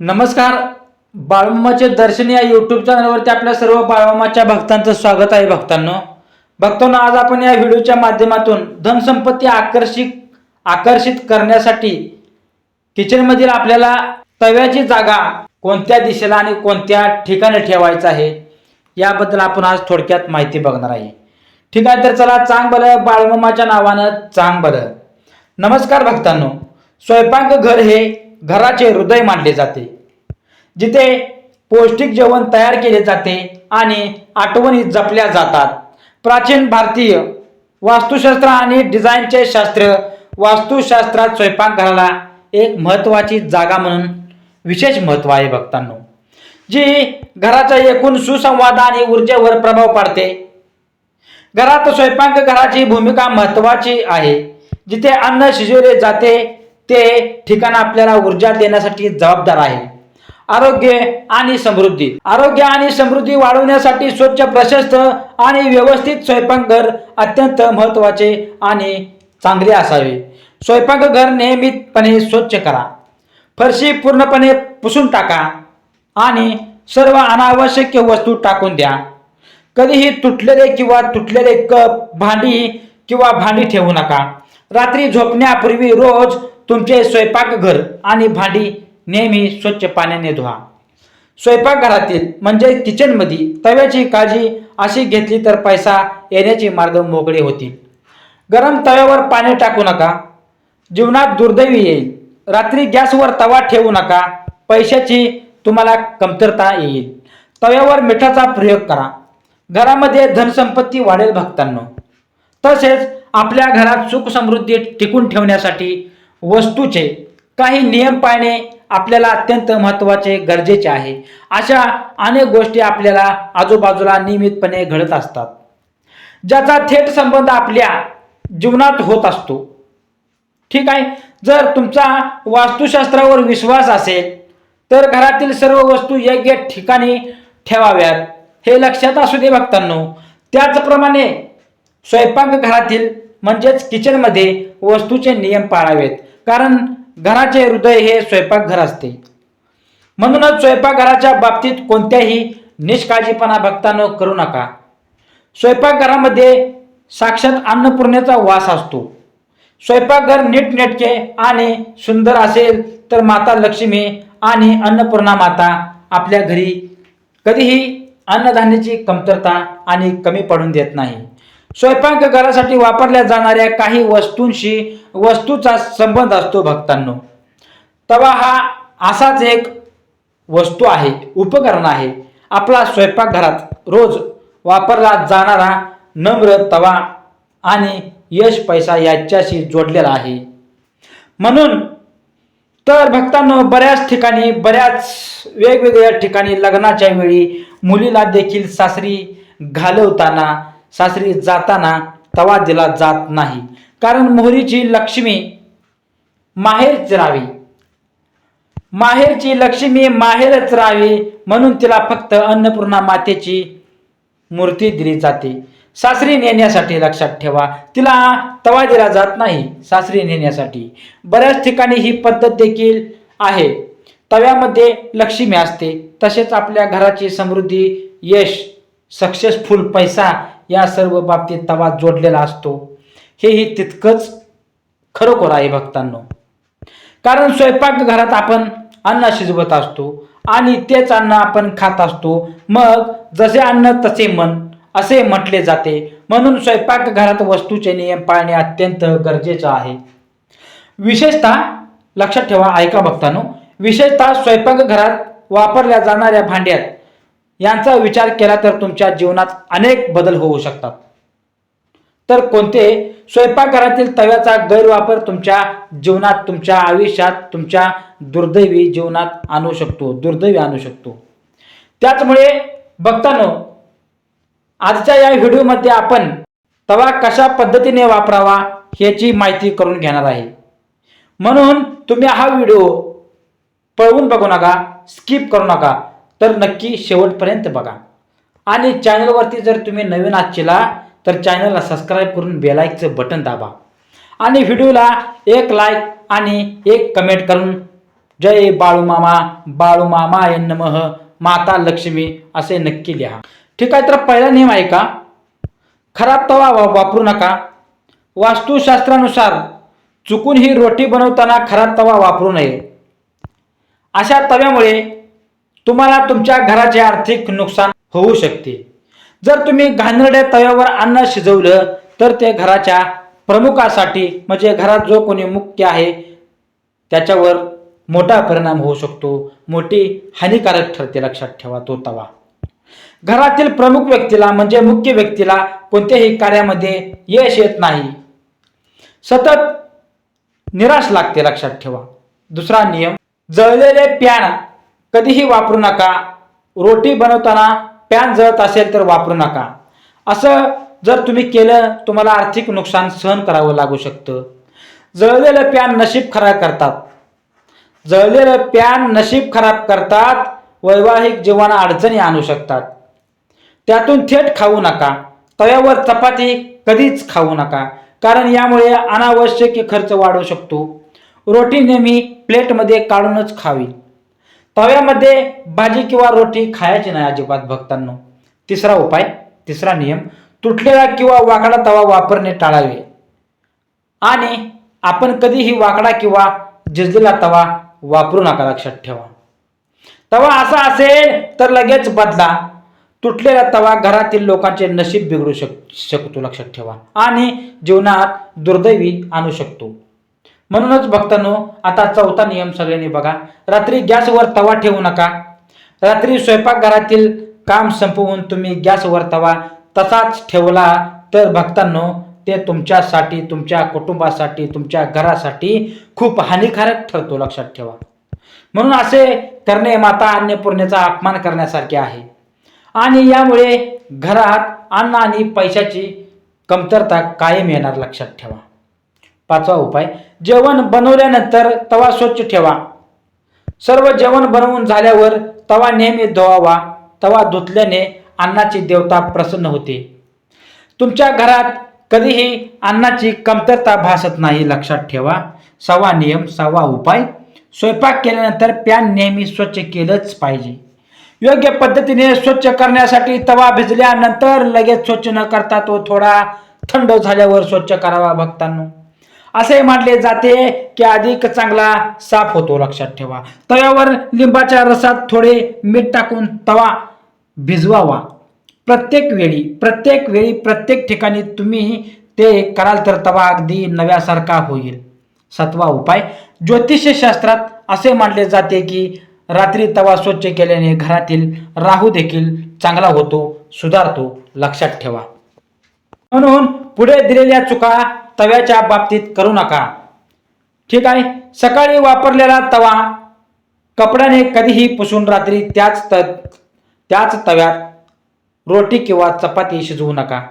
नमस्कार. बाळमामाचे दर्शन या यूट्यूब चॅनलवरती आपल्या सर्व बाळमामाच्या भक्तांचं स्वागत आहे भक्तांनो. भक्तांनो आज आपण या व्हिडिओच्या माध्यमातून धनसंपत्ती आकर्षित आकर्षित करण्यासाठी किचनमधील आपल्याला तव्याची जागा कोणत्या दिशेला आणि कोणत्या ठिकाणी ठेवायचं आहे याबद्दल आपण आज थोडक्यात माहिती बघणार आहे. ठीक आहे तर चला चांग बरं बाळमामाच्या नावानं चांग बरं नमस्कार भक्तांनो. स्वयंपाकघर हे घराचे हृदय मानले जाते. जिथे पौष्टिक जेवण तयार केले जाते आणि आठवणी जपल्या जातात. प्राचीन भारतीय वास्तुशास्त्र आणि डिझाईनचे शास्त्र वास्तुशास्त्रात स्वयंपाकघराला एक महत्त्वाची जागा म्हणून विशेष महत्त्व आहे भक्तांनो. जी घराचा एकूण सुसंवाद आणि ऊर्जेवर प्रभाव पाडते. घरात स्वयंपाकघराची भूमिका महत्त्वाची आहे. जिथे अन्न शिजवले जाते ते ठिकाण आपल्याला ऊर्जा देण्यासाठी जबाबदार आहे. आरोग्य आणि समृद्धी. आरोग्य आणि समृद्धी वाढवण्यासाठी स्वच्छ प्रशस्त आणि व्यवस्थित स्वयंपाकघर अत्यंत महत्त्वाचे आणि चांगले असावे. स्वयंपाकघर नियमितपणे स्वच्छ करा. फरशी पूर्णपणे पुसून टाका आणि सर्व अनावश्यक वस्तू टाकून द्या. कधीही तुटलेले किंवा तुटलेले कप भांडी किंवा भांडी ठेवू नका. रात्री झोपण्यापूर्वी रोज तुमचे स्वयंपाकघर आणि भांडी नेहमी स्वच्छ पाण्याने धुवा. स्वयंपाकघरातील म्हणजे किचनमध्ये तव्याची काळजी अशी घेतली तर पैसा येण्याचे मार्ग मोकळे होतील. गरम तव्यावर पाणी टाकू नका. जीवनात दुर्दैवी येईल. रात्री गॅसवर तवा ठेवू नका. पैशाची तुम्हाला कमतरता येईल. तव्यावर मिठाचा प्रयोग करा. घरामध्ये धनसंपत्ती वाढेल भक्तांनो. तसेच आपल्या घरात सुख समृद्धी टिकून ठेवण्यासाठी वस्तूचे काही नियम पाळणे आपल्याला अत्यंत महत्त्वाचे गरजेचे आहे. अशा अनेक गोष्टी आपल्याला आजूबाजूला नियमितपणे घडत असतात. ज्याचा थेट संबंध आपल्या जीवनात होत असतो. ठीक आहे? जर तुमचा वास्तुशास्त्रावर विश्वास असेल तर घरातील सर्व वस्तू योग्य ठिकाणी ठेवाव्यात. हे लक्षात असू दे भक्तांनो. त्याचप्रमाणे स्वयंपाकघरातील म्हणजेच किचनमध्ये वस्तूचे नियम पाळावेत. कारण घराचे हृदय हे स्वयंपाकघर असते. म्हणूनच स्वयंपाकघराच्या बाबतीत कोणत्याही निष्काळजीपणा भक्तानं करू नका. स्वयंपाकघरामध्ये साक्षात अन्नपूर्णेचा वास असतो. स्वयंपाकघर नीटनेटके आणि सुंदर असेल तर माता लक्ष्मी आणि अन्नपूर्णा माता आपल्या घरी कधीही अन्नधान्याची कमतरता आणि कमी पडून देत नाही. स्वयंपाकघरासाठी वापरल्या जाणाऱ्या काही वस्तूंशी वस्तूचा संबंध असतो भक्तांनो. तवा हा असाच एक वस्तू आहे उपकरण आहे. आपला स्वयंपाकघरात रोज वापरला जाणारा नम्र तवा आणि यश पैसा याच्याशी जोडलेला आहे. म्हणून तर भक्तांनो बऱ्याच ठिकाणी बऱ्याच वेगवेगळ्या ठिकाणी लग्नाच्या वेळी मुलीला देखील सासरी घालवताना सासरी जाताना तवा दिला जात नाही. कारण मोहरीची लक्ष्मी माहेरच राहावी. माहेरची लक्ष्मी माहेरच राहावी म्हणून तिला फक्त अन्नपूर्णा मातेची मूर्ती दिली जाते. सासरी नेण्यासाठी लक्षात ठेवा तिला तवा दिला जात नाही सासरी नेण्यासाठी. बऱ्याच ठिकाणी ही पद्धत देखील आहे. तव्यामध्ये लक्ष्मी असते तसेच आपल्या घराची समृद्धी यश सक्सेसफुल पैसा या सर्व बाबतीत तवा जोडलेला असतो. हेही तितकंच खरोखर आहे भक्तांनो. कारण स्वयंपाकघरात आपण अन्न शिजवत असतो आणि तेच अन्न आपण खात असतो. मग जसे अन्न तसे मन असे म्हटले जाते. म्हणून स्वयंपाकघरात वस्तूचे नियम पाळणे अत्यंत गरजेचं आहे. विशेषतः लक्षात ठेवा ऐका भक्तांनो. विशेषतः स्वयंपाकघरात वापरल्या जाणाऱ्या भांड्यात यांचा विचार केला तर तुमच्या जीवनात अनेक बदल होऊ शकतात. तर कोणते? स्वयंपाकघरातील तव्याचा गैरवापर तुमच्या जीवनात तुमच्या आयुष्यात तुमच्या दुर्दैवी जीवनात आणू शकतो दुर्दैवी आणू शकतो. त्याचमुळे बघतानो आजच्या या व्हिडिओमध्ये आपण तवा कशा पद्धतीने वापरावा ह्याची माहिती करून घेणार आहे. म्हणून तुम्ही हा व्हिडिओ पळवून बघू नका स्किप करू नका. तर नक्की शेवटपर्यंत बघा. आणि चॅनलवरती जर तुम्ही नवीन आजचीला तर चॅनलला सबस्क्राईब करून बेलाईकचं बटन दाबा. आणि व्हिडिओला एक लाईक आणि एक कमेंट करून जय बाळूमामा बाळूमामा नमः माता लक्ष्मी असे नक्की लिहा. ठीक आहे तर पहिला नियम आहे का? खराब तवा वा- वापरू नका. वास्तुशास्त्रानुसार चुकून ही रोटी बनवताना खराब तवा वापरू नये. अशा तव्यामुळे तुम्हाला तुमच्या घराचे आर्थिक नुकसान होऊ शकते. जर तुम्ही घाणेरड्या तव्यावर अन्न शिजवलं तर ते घराच्या प्रमुखासाठी म्हणजे घरात जो कोणी मुख्य आहे त्याच्यावर मोठा परिणाम होऊ शकतो. मोठी हानिकारक ठरते लक्षात ठेवा तो तवा. घरातील प्रमुख व्यक्तीला म्हणजे मुख्य व्यक्तीला कोणत्याही कार्यामध्ये यश येत नाही. सतत निराश लागते लक्षात ठेवा. दुसरा नियम जळलेले प्याण कधीही वापरू नका. रोटी बनवताना पॅन जळत असेल तर वापरू नका. असं जर तुम्ही केलं तुम्हाला आर्थिक नुकसान सहन करावं लागू शकतं. जळलेलं पॅन नशीब खराब करतात. जळलेलं पॅन नशीब खराब करतात वैवाहिक जीवन अडचणी आणू शकतात. त्यातून थेट खाऊ नका. तव्यावर चपाती कधीच खाऊ नका. कारण यामुळे अनावश्यक खर्च वाढू शकतो. रोटी नेहमी प्लेटमध्ये काढूनच खावी. तव्यामध्ये भाजी किंवा रोटी खायची नाही अजिबात भक्तांनो. तिसरा उपाय तिसरा नियम तुटलेला किंवा वाकडा तवा वापरणे टाळावे. आणि आपण कधीही वाकडा किंवा झिजलेला तवा वापरू नका लक्षात ठेवा. तवा असा असेल तर लगेच बदला. तुटलेला तवा घरातील लोकांचे नशीब बिघडू शक शकतो लक्षात ठेवा. आणि जीवनात दुर्दैवी आणू शकतो. म्हणूनच भक्तांनो आता चौथा नियम सगळ्यांनी बघा. रात्री गॅसवर तवा ठेवू नका. रात्री स्वयंपाकघरातील काम संपवून तुम्ही गॅसवर तवा तसाच ठेवला तर भक्तांनो ते तुमच्यासाठी तुमच्या कुटुंबासाठी तुमच्या घरासाठी खूप हानिकारक ठरतो लक्षात ठेवा. म्हणून असे करणे माता अन्नपूर्णेचा अपमान करण्यासारखे आहे. आणि यामुळे घरात अन्न आणि पैशाची कमतरता कायम येणार लक्षात ठेवा. पाचवा उपाय जेवण बनवल्यानंतर तवा स्वच्छ ठेवा. सर्व जेवण बनवून झाल्यावर तवा नेहमी धुवावा. तवा धुतल्याने अन्नाची देवता प्रसन्न होते. तुमच्या घरात कधीही अन्नाची कमतरता भासत नाही लक्षात ठेवा. सवा नियम सवा उपाय स्वयंपाक केल्यानंतर पॅन नेहमी स्वच्छ केलंच पाहिजे. योग्य पद्धतीने स्वच्छ करण्यासाठी तवा भिजल्यानंतर लगेच स्वच्छ न करता तो थोडा थंड झाल्यावर स्वच्छ करावा भक्तांनो. असे मानले जाते की अधिक चांगला साफ होतो लक्षात ठेवा. तव्यावर लिंबाच्या रसात थोडे मीठ टाकून तवा भिजवावा. प्रत्येक वेळी प्रत्येक वेळी प्रत्येक ठिकाणी तुम्ही ते कराल तर तवा अगदी नव्यासारखा होईल. सातवा उपाय ज्योतिषशास्त्रात असे मानले जाते की रात्री तवा स्वच्छ केल्याने घरातील राहू देखील चांगला होतो सुधारतो लक्षात ठेवा. म्हणून पुढे दिलेल्या चुका तव्याच्या बाबतीत करू नका. ठीक आहे? सकाळी वापरलेला तवा कपड्याने कधीही पुसून रात्री त्याच त त्याच तव्यात रोटी किंवा चपाती शिजवू नका.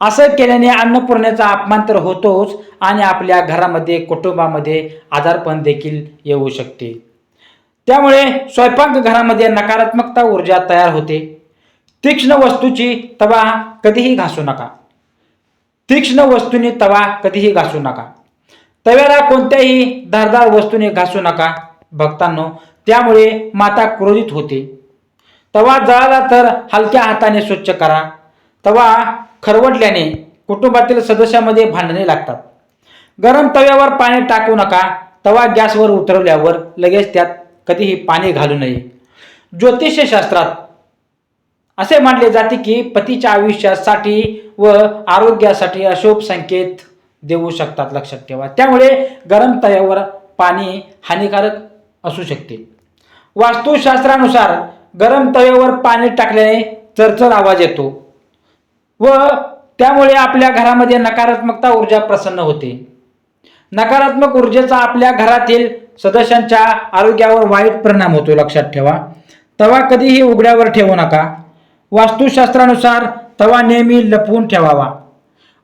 असं केल्याने अन्नपूर्णेचा अपमान तर होतोच आणि आपल्या घरामध्ये कुटुंबामध्ये आजारपण देखील येऊ शकते. त्यामुळे स्वयंपाक घरामध्ये नकारात्मकता ऊर्जा तयार होते. तीक्ष्ण वस्तूची तवा कधीही घासू नका. तीक्ष्ण वस्तूने तवा कधीही घासू नका. तव्याला कोणत्याही धारदार वस्तूने घासू नका भक्तांनो. त्यामुळे माता क्रोधित होते. तवा जळाला तर हलक्या हाताने स्वच्छ करा. तवा खरवडल्याने कुटुंबातील सदस्यामध्ये भांडणे लागतात. गरम तव्यावर पाणी टाकू नका. तवा गॅसवर उतरवल्यावर लगेच त्यात कधीही पाणी घालू नये. ज्योतिषशास्त्रात असे मानले जाते की पतीच्या आयुष्यासाठी व आरोग्यासाठी अशुभ संकेत देऊ शकतात लक्षात ठेवा. त्यामुळे गरम तव्यावर पाणी हानिकारक असू शकते. वास्तुशास्त्रानुसार गरम तव्यावर पाणी टाकल्याने चरचर आवाज येतो व त्यामुळे आपल्या घरामध्ये नकारात्मकता ऊर्जा प्रसन्न होते. नकारात्मक ऊर्जेचा आपल्या घरातील सदस्यांच्या आरोग्यावर वाईट परिणाम होतो लक्षात ठेवा. तवा कधीही उघड्यावर ठेवू नका. वास्तुशास्त्रानुसार तवा नेहमी लपवून ठेवावा.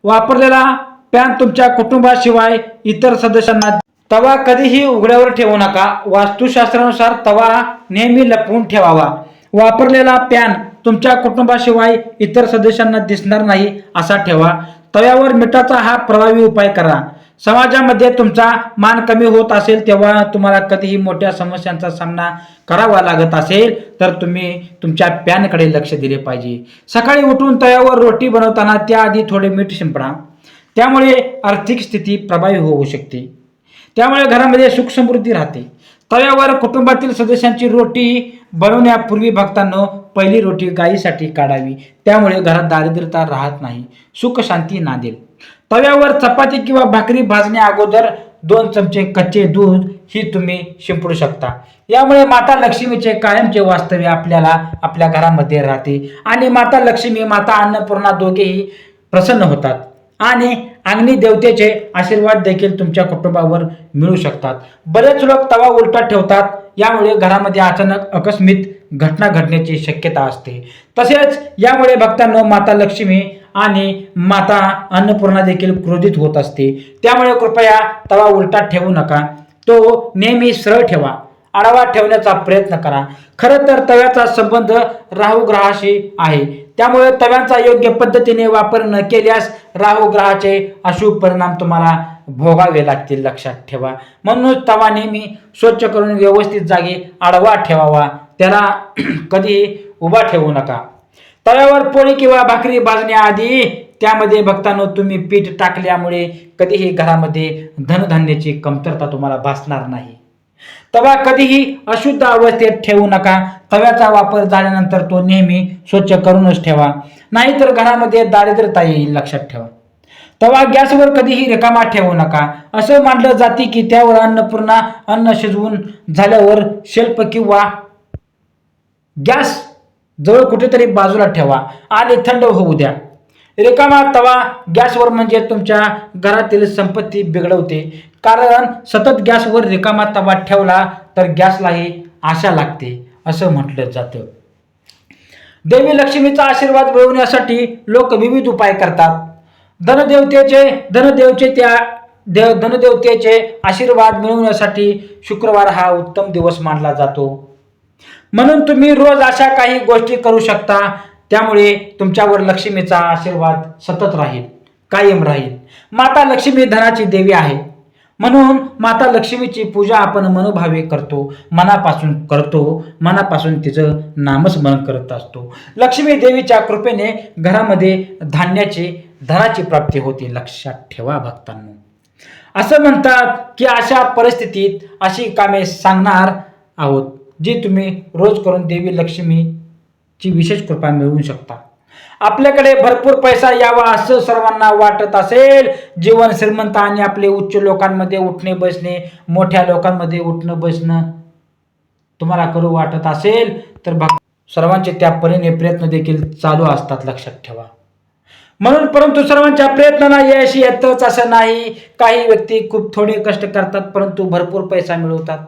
वापरलेला पॅन तुमच्या कुटुंबाशिवाय इतर सदस्यांना तवा कधीही उघड्यावर ठेवू नका. वास्तुशास्त्रानुसार तवा नेहमी लपवून ठेवावा. वापरलेला पॅन तुमच्या कुटुंबाशिवाय इतर सदस्यांना दिसणार नाही असा ठेवा. तव्यावर मिठाचा हा प्रभावी उपाय करा. समाजामध्ये तुमचा मान कमी होत असेल तेव्हा तुम्हाला कधीही मोठ्या समस्यांचा सामना करावा लागत असेल तर तुम्ही तुमच्या पॅनकडे लक्ष दिले पाहिजे. सकाळी उठून तव्यावर रोटी बनवताना त्याआधी थोडे मीठ शिंपडा. त्यामुळे आर्थिक स्थिती प्रभावी होऊ शकते. त्यामुळे घरामध्ये सुख समृद्धी राहते. तव्यावर कुटुंबातील सदस्यांची रोटी बनवण्यापूर्वी भक्तांनो पहिली रोटी गायीसाठी काढावी. त्यामुळे घरात दारिद्र्यता राहत नाही. सुख शांती नांदेल तव्यावर चपाती किंवा भाकरी भाजण्या अगोदर दोन चमचे कच्चे दूध ही तुम्ही शिंपडू शकता. यामुळे माता लक्ष्मीचे कायमचे वास्तव्य आपल्याला आपल्या घरामध्ये राहते. आणि माता लक्ष्मी माता अन्नपूर्णा दोघेही प्रसन्न होतात. आणि अंगणी देवतेचे आशीर्वाद देखील तुमच्या कुटुंबावर मिळू शकतात. बरेच लोक तवा उलटा ठेवतात. यामुळे घरामध्ये अचानक अकस्मित घटना घडण्याची शक्यता असते. तसेच यामुळे भक्तांनो माता लक्ष्मी आणि माता अन्नपूर्णा देखील क्रोधित होत असते. त्यामुळे कृपया तवा उलटा ठेवू नका. तो नेहमी सरळ ठेवा. आडवा ठेवण्याचा प्रयत्न करा. खरं तर तव्याचा संबंध राहू ग्रहाशी आहे. त्यामुळे तव्यांचा योग्य पद्धतीने वापर न केल्यास राहू ग्रहाचे अशुभ परिणाम तुम्हाला भोगावे लागतील. लक्षात ठेवा. म्हणून तवा नेहमी स्वच्छ करून व्यवस्थित जागी आडवा ठेवावा. त्याला कधीही उभा ठेवू नका. तव्यावर पोळी किंवा भाकरी भाजण्याआधी त्यामध्ये भक्तांनो तुम्ही पीठ टाकल्यामुळे कधीही घरामध्ये धनधान्याची कमतरता तुम्हाला भासणार नाही. तवा कधीही अशुद्ध अवस्थेत ठेवू नका. तव्याचा वापर झाल्यानंतर तो नेहमी स्वच्छ करूनच ठेवा. नाहीतर घरामध्ये दारिद्र्यता येईल लक्षात ठेवा. तवा गॅसवर कधीही रिकामा ठेवू नका. असं मानलं जाते की त्यावर अन्नपूर्णा अन्न शिजवून झाल्यावर शेल्प किंवा गॅस जवळ कुठेतरी बाजूला ठेवा. आणि थंड होऊ द्या. रिकामा तवा गॅसवर म्हणजे तुमच्या घरातील संपत्ती बिघडवते. कारण सतत गॅसवर रिकामा तवा ठेवला तर गॅसलाही आशा लागते असं म्हटलं जातं. देवी लक्ष्मीचा आशीर्वाद मिळवण्यासाठी लोक विविध उपाय करतात. धनदेवतेचे धनदेवचे त्या देव धनदेवतेचे आशीर्वाद मिळवण्यासाठी शुक्रवार हा उत्तम दिवस मानला जातो. म्हणून तुम्ही रोज अशा काही गोष्टी करू शकता. त्यामुळे तुमच्यावर लक्ष्मीचा आशीर्वाद सतत राहील कायम राहील. माता लक्ष्मी धनाची देवी आहे. म्हणून माता लक्ष्मीची पूजा आपण मनोभावे करतो मनापासून करतो मनापासून तिचं नामस्मरण करत असतो. लक्ष्मी देवीच्या कृपेने घरामध्ये धान्याची धनाची प्राप्ती होते लक्षात ठेवा भक्तांनो. असं म्हणतात की अशा परिस्थितीत अशी कामे सांगणार आहोत. जी तुम्ही रोज करून देवी लक्ष्मीची विशेष कृपा मिळवू शकता. आपल्याकडे भरपूर पैसा यावा असं सर्वांना वाटत असेल. जीवन श्रीमंत आणि आपले उच्च लोकांमध्ये उठणे बसणे मोठ्या लोकांमध्ये उठणं बसणं तुम्हाला करू वाटत असेल तर भक् सर्वांचे त्या परीने प्रयत्न देखील चालू असतात लक्षात ठेवा. म्हणून परंतु सर्वांच्या प्रयत्नांना यश येतच असं नाही. काही व्यक्ती खूप थोडे कष्ट करतात परंतु भरपूर पैसा मिळवतात.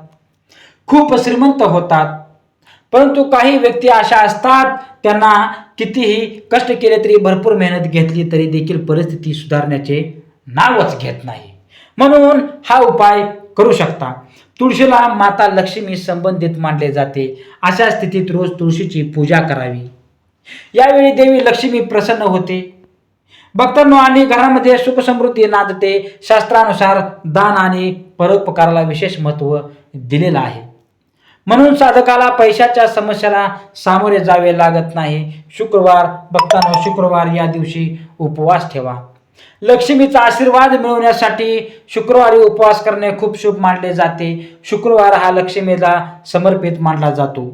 खूप श्रीमंत होतात. परंतु काही व्यक्ती अशा असतात त्यांना कितीही कष्ट केले तरी भरपूर मेहनत घेतली तरी देखील परिस्थिती सुधारण्याचे नावच घेत नाही. म्हणून हा उपाय करू शकता. तुळशीला माता लक्ष्मी संबंधित मानले जाते. अशा स्थितीत रोज तुळशीची पूजा करावी. यावेळी देवी लक्ष्मी प्रसन्न होते. भक्तांनो आणि घरामध्ये सुखसमृद्धी नांदते. शास्त्रानुसार दान आणि परोपकाराला विशेष महत्त्व दिलेलं आहे. म्हणून साधकाला पैशाच्या समस्याला सामोरे जावे लागत नाही. शुक्रवार भक्तांनो शुक्रवार या दिवशी उपवास ठेवा. लक्ष्मीचा आशीर्वाद मिळवण्यासाठी शुक्रवारी उपवास करणे खूप शुभ मानले जाते. शुक्रवार हा लक्ष्मीला समर्पित मानला जातो.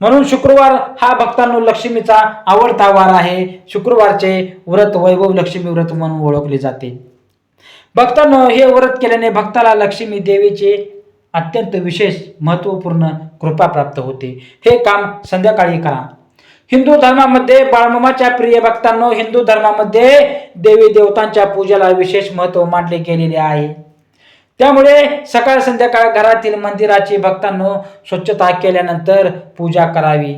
म्हणून शुक्रवार हा भक्तांनो लक्ष्मीचा आवडता वार आहे. शुक्रवारचे व्रत वैभव लक्ष्मी व्रत म्हणून ओळखले जाते. भक्तांनो हे व्रत केल्याने भक्ताला लक्ष्मी देवीचे अत्यंत विशेष महत्त्वपूर्ण कृपा प्राप्त होते. हे काम संध्याकाळी करा. हिंदू धर्मामध्ये बाळमामाच्या प्रिय भक्तांनो हिंदू धर्मामध्ये देवी देवतांच्या पूजेला विशेष महत्त्व मानले गेलेले आहे. त्यामुळे सकाळ संध्याकाळ घरातील मंदिराची भक्तांनो स्वच्छता केल्यानंतर पूजा करावी.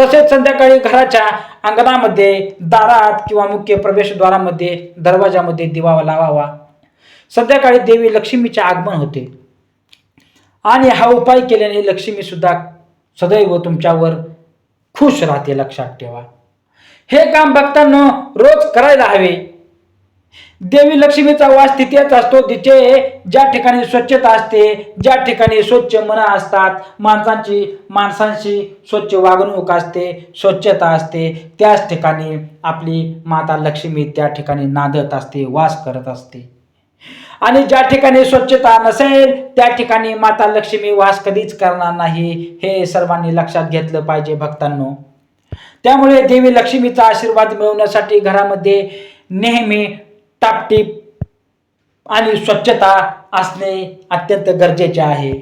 तसेच संध्याकाळी घराच्या अंगणामध्ये दारात किंवा मुख्य प्रवेशद्वारामध्ये दरवाजामध्ये दिवा लावावा. संध्याकाळी देवी लक्ष्मीचे आगमन होते. आणि हा उपाय केल्याने लक्ष्मीसुद्धा सदैव तुमच्यावर खुश राहते लक्षात ठेवा. हे काम भक्तांनो रोज करायला हवे. देवी लक्ष्मीचा वास तिथेच असतो तिथे ज्या ठिकाणी स्वच्छता असते ज्या ठिकाणी स्वच्छ मन असतात माणसांची माणसांशी स्वच्छ वागणूक असते स्वच्छता असते त्याच ठिकाणी आपली माता लक्ष्मी त्या ठिकाणी नांदत असते वास करत असते. आणि ज्या ठिकाणी स्वच्छता नसेल त्या ठिकाणी माता लक्ष्मी वास कधीच करणार नाही हे सर्वांनी लक्षात घेतलं पाहिजे भक्तांनो. त्यामुळे देवी लक्ष्मीचा आशीर्वाद मिळवण्यासाठी घरामध्ये नेहमी टापटीप आणि स्वच्छता असणे अत्यंत गरजेचे आहे.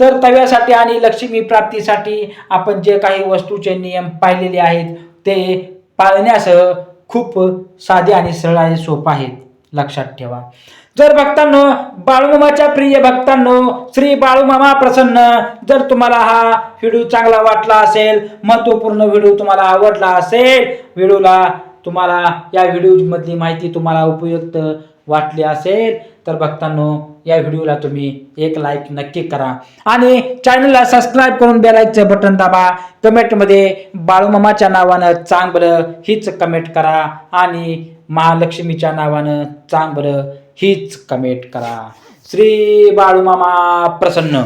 तर तव्यासाठी आणि लक्ष्मी प्राप्तीसाठी आपण जे काही वस्तूचे नियम पाहिलेले आहेत ते पाळण्यासह खूप साधे आणि सरळ आणि सोपं आहेत. लक्षात ठेवा. जर भक्तांनो बाळूमामाच्या प्रिय भक्तांनो श्री बाळूमामा प्रसन्न जर तुम्हाला हा व्हिडिओ चांगला वाटला असेल महत्त्वपूर्ण व्हिडिओ तुम्हाला आवडला असेल व्हिडिओला तुम्हाला या व्हिडिओमधली माहिती तुम्हाला उपयुक्त वाटली असेल तर भक्तांनो या व्हिडिओला तुम्ही एक लाईक नक्की करा. आणि चॅनलला सबस्क्राईब करून बेलायचं बटन दाबा. कमेंटमध्ये बाळूमामाच्या नावानं चांग बरं हीच कमेंट करा आणि महालक्ष्मीच्या नावानं चांग बरं हीच कमेंट करा. श्री बाळूमामा प्रसन्न.